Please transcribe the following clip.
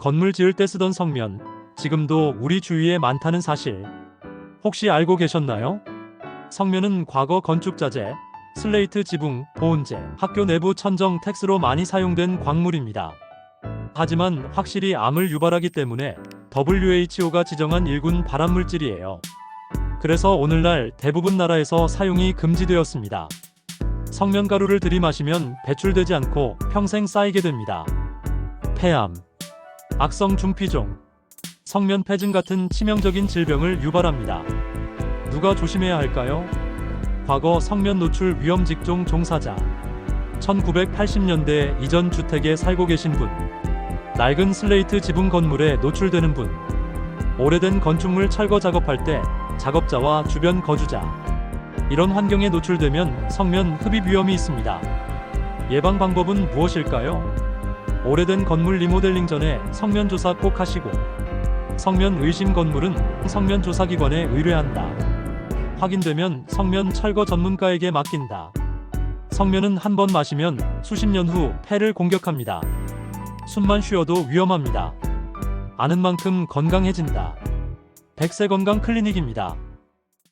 건물 지을 때 쓰던 성면, 지금도 우리 주위에 많다는 사실. 혹시 알고 계셨나요? 성면은 과거 건축자재, 슬레이트 지붕, 보온재, 학교 내부 천정 텍스로 많이 사용된 광물입니다. 하지만 확실히 암을 유발하기 때문에 WHO가 지정한 일군 발암물질이에요. 그래서 오늘날 대부분 나라에서 사용이 금지되었습니다. 성면 가루를 들이마시면 배출되지 않고 평생 쌓이게 됩니다. 폐암, 악성 중피종, 성면 폐증 같은 치명적인 질병을 유발합니다. 누가 조심해야 할까요? 과거 성면 노출 위험 직종 종사자, 1980년대 이전 주택에 살고 계신 분, 낡은 슬레이트 지붕 건물에 노출되는 분, 오래된 건축물 철거 작업할 때 작업자와 주변 거주자, 이런 환경에 노출되면 성면 흡입 위험이 있습니다. 예방 방법은 무엇일까요? 오래된 건물 리모델링 전에 성면 조사 꼭 하시고, 성면 의심 건물은 성면 조사 기관에 의뢰한다. 확인되면 성면 철거 전문가에게 맡긴다. 성면은 한 번 마시면 수십 년 후 폐를 공격합니다. 숨만 쉬어도 위험합니다. 아는 만큼 건강해진다. 백세 건강 클리닉입니다.